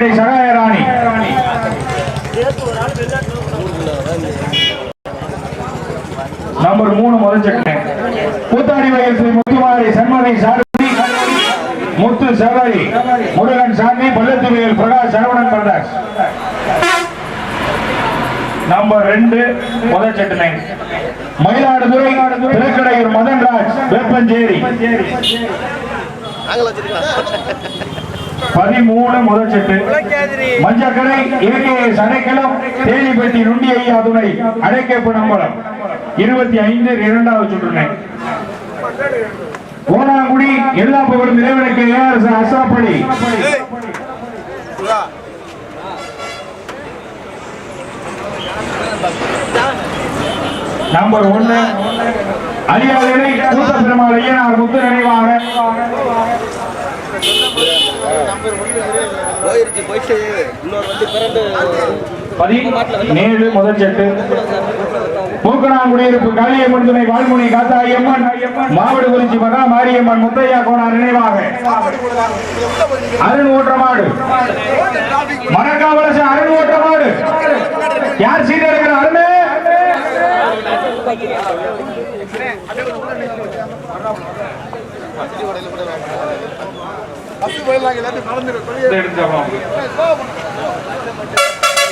Sahayarani number மூணு முதல் set கூத்தாடி வயல் ஸ்ரீ முத்துமாரி சண்மதி சாரதி முத்து சகரி முருகன் சாமி பள்ளத்துவேல் பிரகாஷ் சரவணன் பிரகாஷ். நம்பர் ரெண்டு முதல் செட்டு மயிலாடுதுறை திருக்கடையூர் மதன்ராஜ் வேப்பஞ்சேரி. பதிமூணு முதல் செட்டு. மஞ்சக்கடை இலக்கிய அடைக்கலம் தேனிப்பட்டி நுண்டி ஐயா துணை அடைக்கப்பு நம்பலம். இருபத்தி ஐந்து இரண்டாவது சுற்றுனை கோணாங்குடி எல்லா புகழும் இறைவனுக்கு அசாப்படி நம்பர் ஒன்னு அரியாதை கூத்த பெருமாள் ஐயனார் முத்து நினைவாக போயிருச்சு போயிட்டு இன்னொரு வந்து பிறந்து பதினேழு முதல் செட்டு மூக்கனாங்குடியிருப்பு காளியம்மன் துணை வாழ்முனை காத்தாயம்மன் மாவடு குறிச்சி மகா மாரியம்மன் முத்தையா கோனார் நினைவாக. அருண் ஓட்டமாடு. மரக்காவலச அருண் ஓட்டமாடு. யார் சீட் எடுக்கிற அருணே?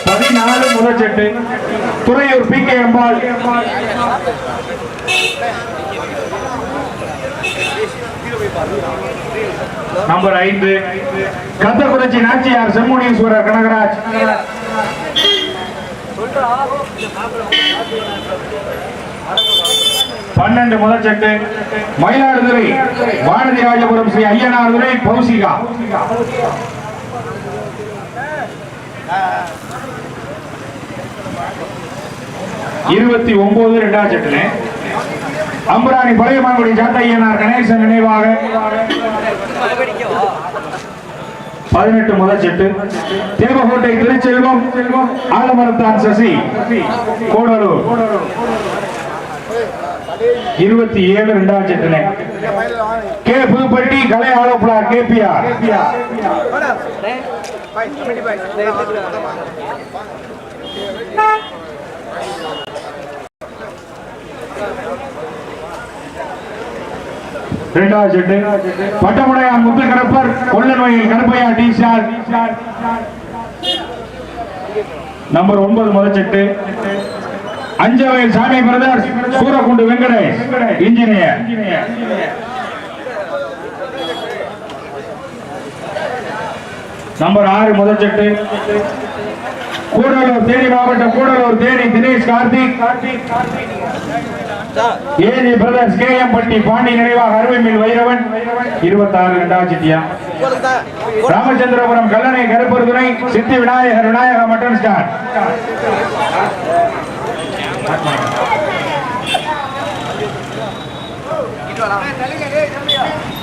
பதினாலு முதல் set Thuraiyur P K Ambal. Number ஐந்து. கத்தக்குறிச்சி நாச்சியார் செம்முனீஸ்வரர் கனகராஜ். பன்னெண்டு முதல் செட்டு மயிலாடுதுறை வானதி ராஜபுரம் ஸ்ரீ ஐயனார்துறை பௌசிகா. இருபத்தி ஒன்பது இரண்டாவது செட்டுல அம்பராணி பழைய மாங்குடி சாத்தையனார் கணேசன் நினைவாக. பதினெட்டு முதல் செட்டு. தேவகோட்டை திருச்செல்வம் ஆலமரத்தான் சசி கோடலூர். இருபத்தி ஏழு ரெண்டாம் செட்டுல கே புதுப்பட்டி கலை ஆலோப்புலா கேபிஆர். இரண்டாவது செட்டு பட்டமுடையான் முத்து கரப்பர் கொள்ளநோயில் கருப்பையா டி ஸ்டார் நம்பர் ஒன்பது முதல் set. Anjavayal Sami brothers Surakundu Venkatesh engineer. Number ஆறு முதல் செட்டு கூடலூர் தேனி மாவட்டம் Koodalur Theni Dinesh Karthik. AG brothers K M Patti Pandi நினைவாக அருவிமில் வைரவன். இருபத்தாறு இரண்டாவது சிட்டியா ராமச்சந்திரபுரம் கல்லணை கருப்பூர் துணை சித்தி விநாயகர் விநாயகர் மட்டன் ஸ்டார்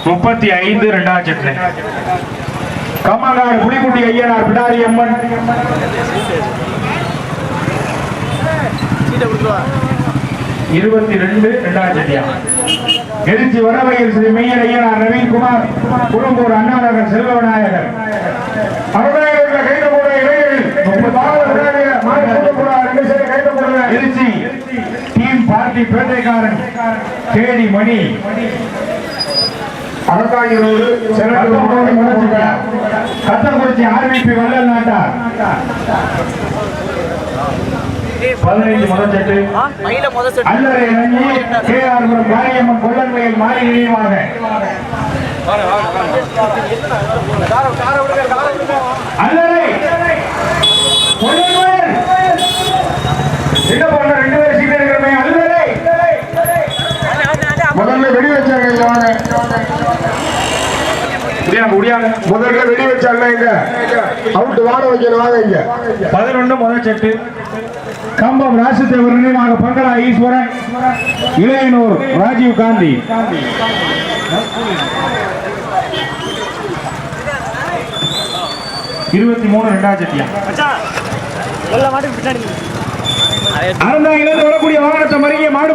முப்பத்தி ஐந்து இரண்டாவது சிட்டு கம்மங்காடு புலிக்குட்டி ஐயனார் பிடாரி அம்மன். இருபத்தி ரெண்டு இரண்டாவது சிட்டியா எழுச்சி வரவையில் ஸ்ரீ மெய்யர் ஐயனார் நவீன்குமார் குடும்பூர் அண்ணாநகர் செல்வநாயகர் விநாயகர் அருமையாக கைது போட இளைஞர்கள் முப்பதாவது விநாயகர் மாடு கூட்டக்கூடா, ரெண்டு சைடு கைது போடுங்க. எழுச்சி டீம் பார்ட்டி பேட்டைக்காரன் தேனி மணி அரசாங்கரோடு கத்தக்குறிச்சி நாட்டார். பதினைந்து இறங்கி கே ஆர் கொல்லன்மையில் மாறி நினைவாக வெடி வச்சாங்க இங்க வாங்க முடியாங்க முடியாங்க முதல்ல வெடி வச்சாங்க இங்க அவுட் வாட வைக்கணும் வாங்க. இங்க பதினொன்று முதல் செட்டு. கம்பம் ராசித்தேவர் நினைவாக பங்களா ஈஸ்வரன் இளையனூர் ராஜீவ் காந்தி. இருபத்தி மூணு ரெண்டாம் செட்டியா? அறந்தாங்கிலிருந்து வரக்கூடிய வாகனத்தை மறிய மாடு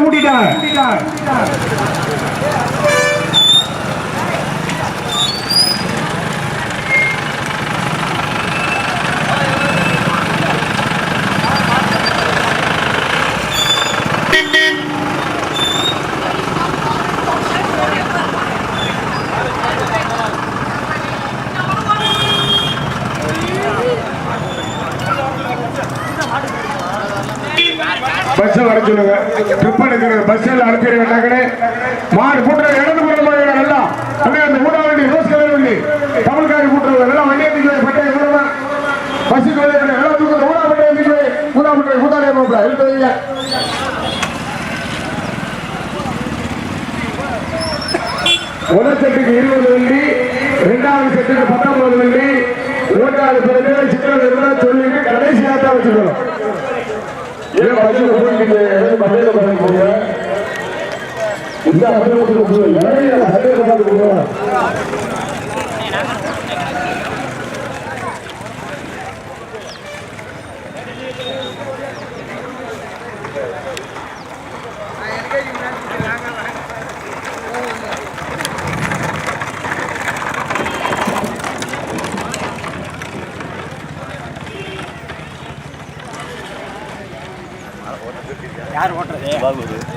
பூட்டிட்டாங்க சொல்லுங்க ட்ரிப் எடுக்கிறது பஸ்ஸில் அனுப்பிட வேண்டாங்கன்னு மாடு கூட்டுறது இடது புறம் போய் நல்லா அப்படியே அந்த ஊடா வண்டி ரோஸ் கலர் வண்டி தமிழ்காரி கூட்டுறது எல்லாம் வண்டி தூக்கி பட்டை கூடமா பஸ்ஸுக்கு வெளியே எல்லாம் தூக்குற ஊடா பட்டை தூக்கி ஊடா பட்டை ஊதாலே போகல இழுத்து வைங்க முதல் செட்டுக்கு இருபது வண்டி இரண்டாவது செட்டுக்கு பத்தொன்பது வண்டி மூன்றாவது பிறகு சிக்கல் இருந்தால் சொல்லிட்டு கடைசியாக தான் வச்சுக்கணும் ஏன் பஸ்ஸில் போயிட்டு ஏதாவது பஸ்ஸில் போறீங்க இந்த பஸ்ஸில் போய் சட்டையில் பார்த்துக்கோங்க யார் ஓட்டுறது? பாபு எப்படியாவது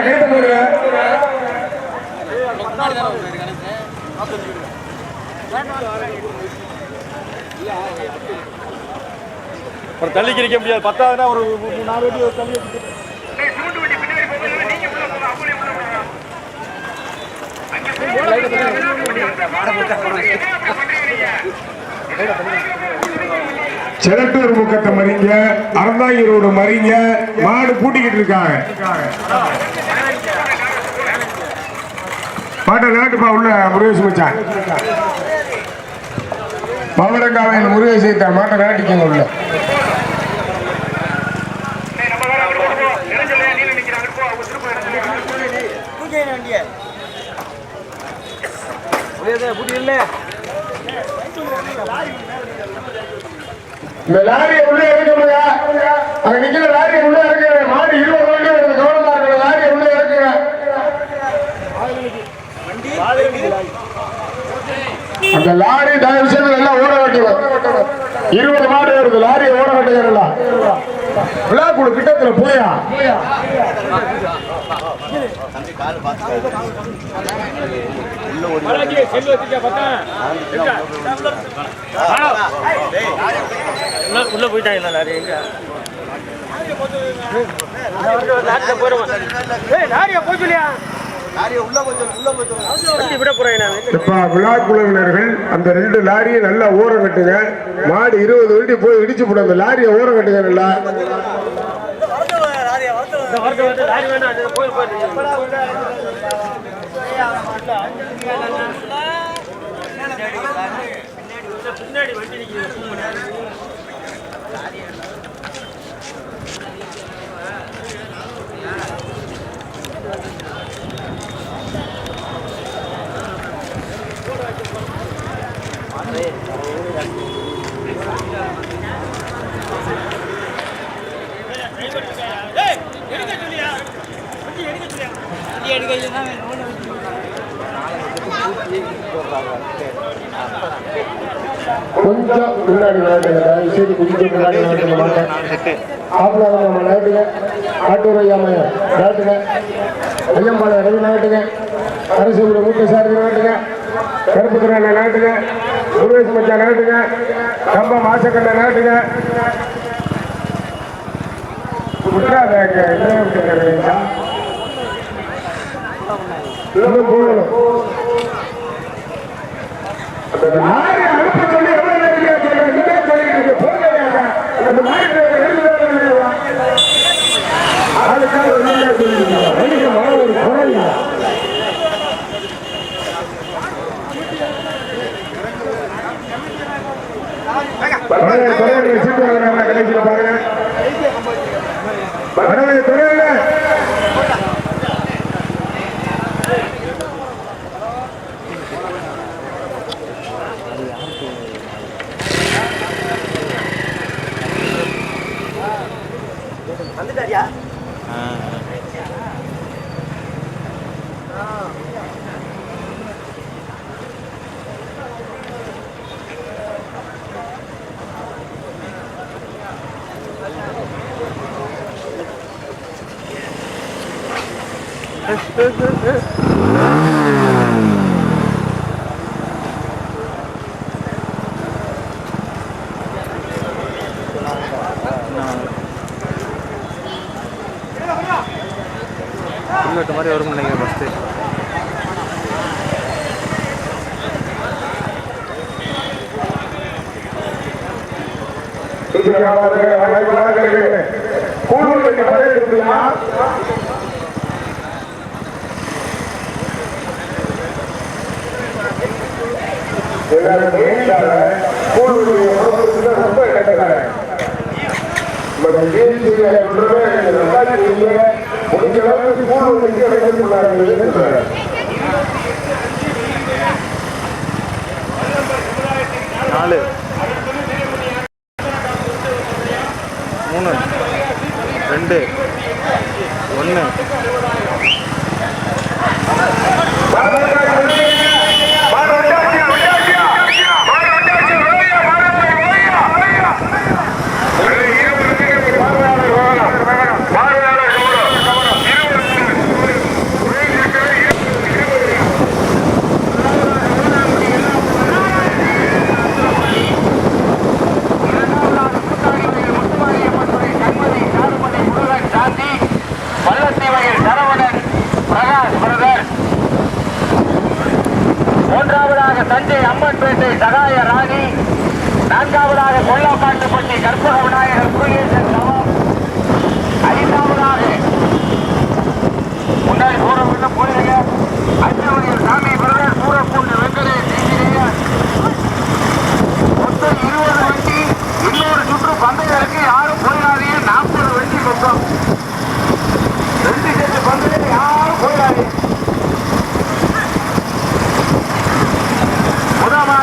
போடுங்க அப்புறம் தள்ளி கிரிக்க முடியாது. பத்தாவதுனா ஒரு நாலு வண்டி ஒரு தள்ளி செலட்டூர் முக்கத்தை மறிங்க அறந்தாங்கி ரோடு மறிங்க மாடு பூட்டிக்கிட்டு இருக்காங்க. மாட்டை நாட்டுப்பா உள்ள முருகேஷ் மச்சான். பவடங்காவையில் முருகேஷ் மாட்டை நாட்டிக்கங்க உள்ள. வண்டிய புரியல இந்த லாரியை உள்ள இறக்குங்க அங்க நிக்கிற லாரியை உள்ள இறக்குங்க மாடு இருபது வண்டி வருது கவனமா இருக்கிற லாரியை உள்ள இறக்குங்க அந்த லாரி தயவு செய்து எல்லாம் ஓட வேண்டியது. இருபது மாடு வருது லாரியை ஓட வேண்டியது விழாக்குழு கிட்டத்துல போயா? உள்ள போயிட்டாங்க நிறைய எங்க? லாரியை உள்ள விழா குழுவினர்கள் அந்த ரெண்டு லாரியை நல்லா ஓரம் கட்டுங்க. மாடு இருபது வண்டி போய் இடிச்சு போடும். அந்த லாரியை ஓரம் கட்டுங்க நல்லா. பின்னாடி வண்டி நிற்கிது கொஞ்சம் முன்னாடி விளையாடுங்க தயவு செய்து கொஞ்சம் முன்னாடி விளையாடுங்க மாட்டேன் ஆப்பிளாக நம்ம விளையாட்டுங்க ஆட்டூர் ஐயா மையம் விளையாட்டுங்க ஐயம்பாளை இறங்கி கருப்பு திரை விளையாட்டுங்க முருகேஷ் மச்சா விளையாட்டுங்க கம்ப இன்னும் போகணும் மாறி அனுப்ப சொல்லி எவ்வளவு நேரடியா சொல்றேன் நீங்க சொல்லிட்டு இருக்கு அந்த மாறி ஆளுக்காக வெளியில சொல்லிருக்கீங்க வண்டிக்கு ஒரு குறை கடைசியில் பாருங்க Evet, evet, evet. ரொம்ப கட்டக்காரன் முடிஞ்ச அளவுக்கு கூடுதல் நாலு. மூணு. ரெண்டு. ஒன்று வல்லத்தீவையில் சரவணன் பிரகாஷ் பிரதர் மூன்றாவதாக தஞ்சை அம்மன்பேட்டை சகாய ராணி. நான்காவதாக கொல்லக்காட்டுப்பட்டி கற்பக விநாயகர் முருகேசன் சவம் ஐந்தாவதாக முன்னாடி தூரம் இன்னும் போயிருங்க அஞ்சவனியில் சாமி பிரதர் சூரப்பூண்டு வெங்கடேஷ் இன்ஜினியர் மொத்தம் இருபது வண்டி. இன்னொரு சுற்று பந்தயருக்கு யாரும் போயிடாதீங்க. நாற்பது வண்டி மொத்தம். ரெண்டு சேர்த்து பந்தயம் யாரும் போயிடாதீங்க.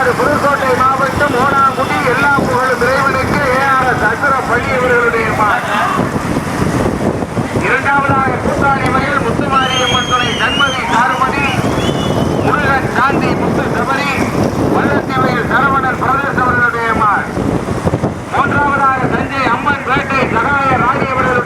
ஈரோடு புதுக்கோட்டை மாவட்டம் ஓனாங்குடி எல்லா புகழும் இறைவனுக்கு ஏ ஆர் பள்ளி இவர்களுடைய இரண்டாவதாக கூட்டாளி வகையில் முத்துமாரியம்மன் துணை கண்மதி சாருமதி முருகன் காந்தி முத்து சபரி வல்லத்தீவையில் சரவணன் பிரதேச அவர்களுடைய மூன்றாவதாக தஞ்சை அம்மன் வேட்டை சகாய ராணி அவர்களுடைய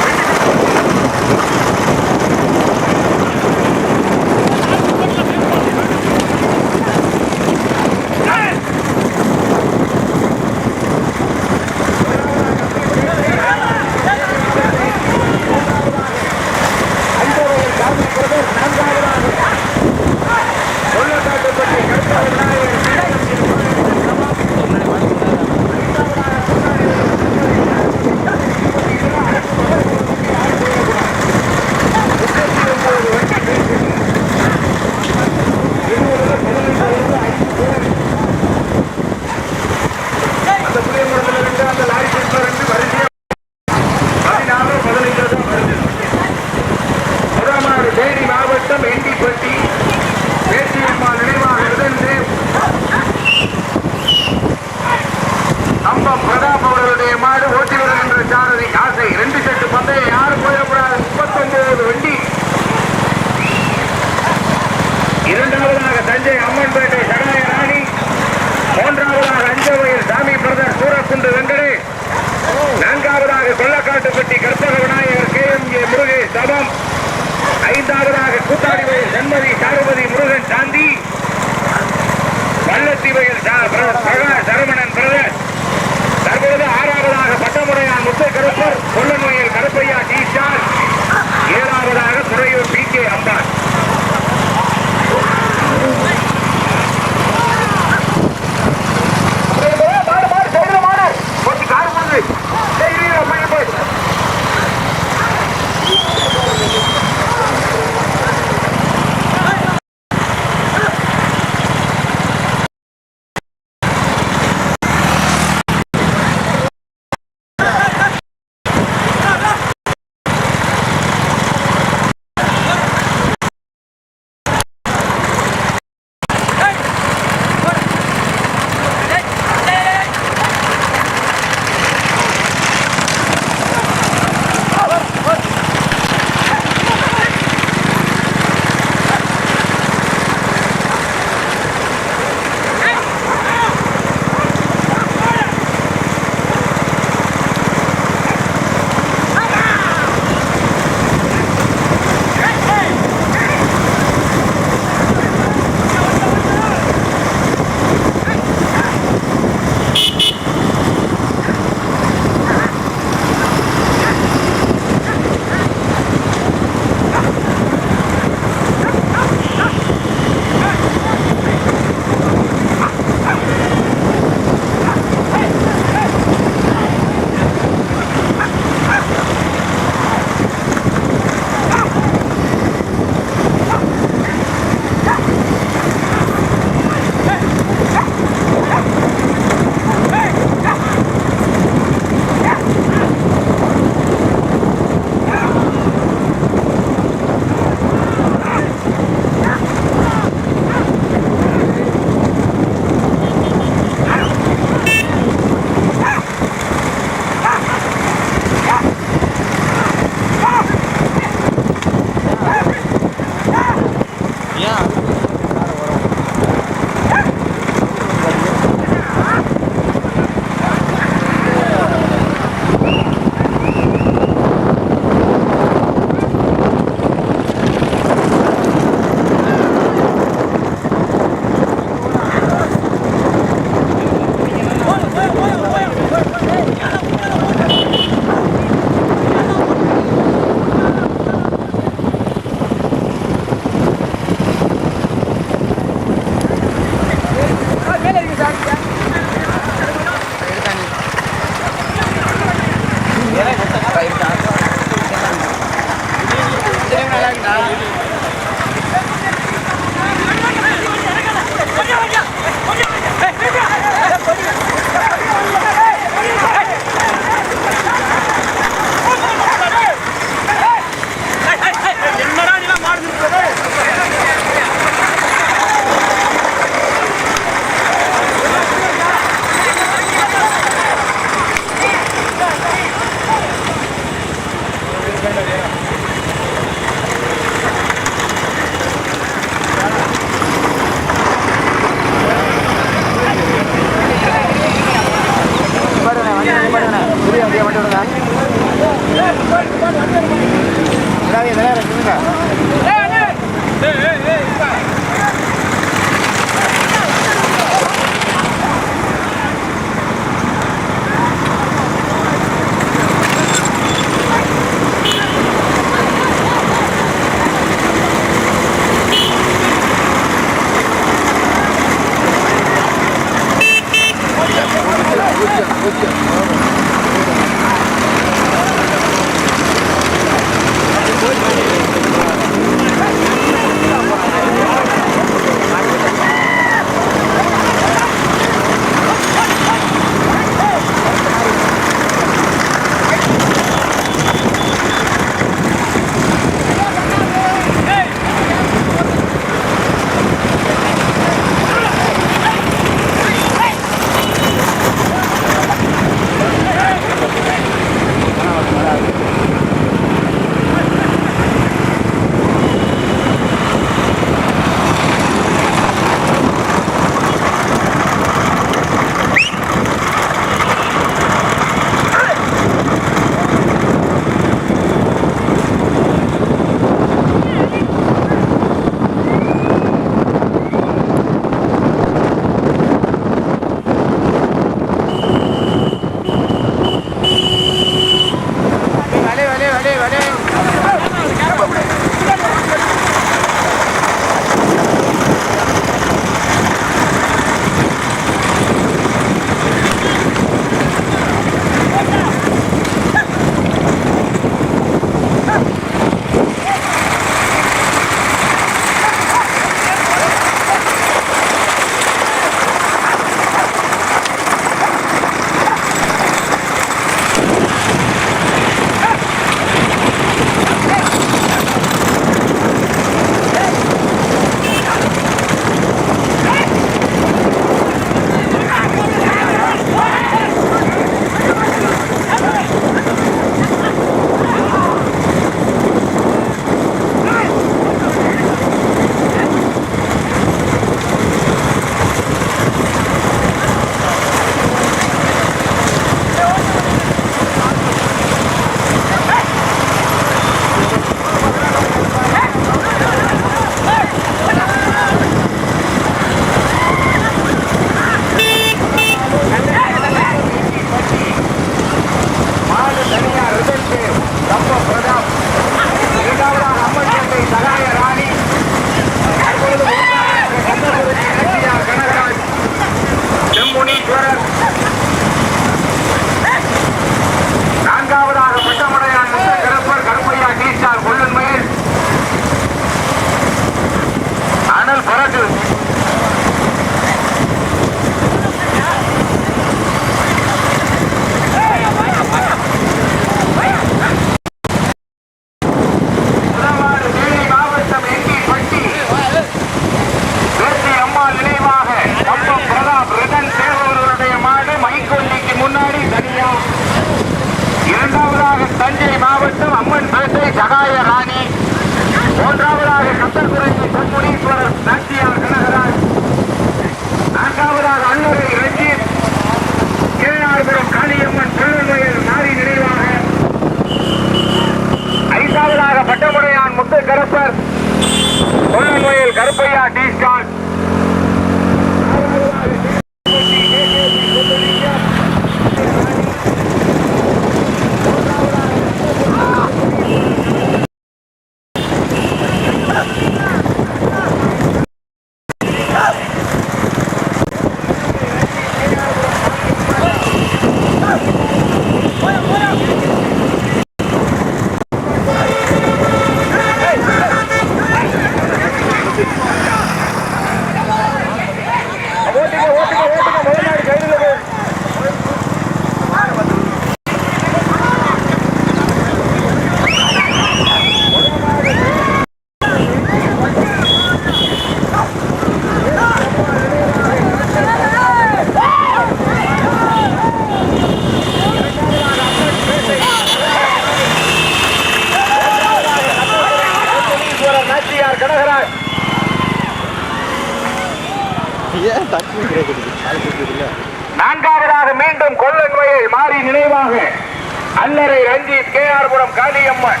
கல்லறை ரஞ்சித் கே ஆர்புரம் காளியம்மன்.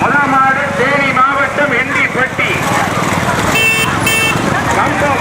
முதலாடு தேனி மாவட்டம் எண்டிப்பட்டி கம்பம்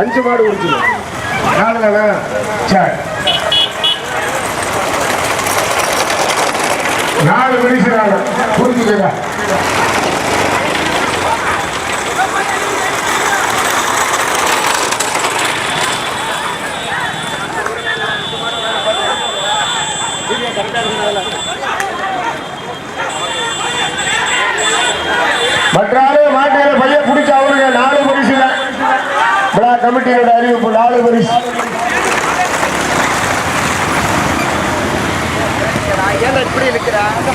அஞ்சு மாடு உரிச்சிடும் நாலு தானா சரி நாலு மனுஷனாக புரிஞ்சுக்கல மற்றாரே மாட்டாரு பையன் பிடிச்ச அவனுங்க நாலு கமிட்டியோட அறிவிப்பு நாலு பரிசு இப்படி இருக்கிறா?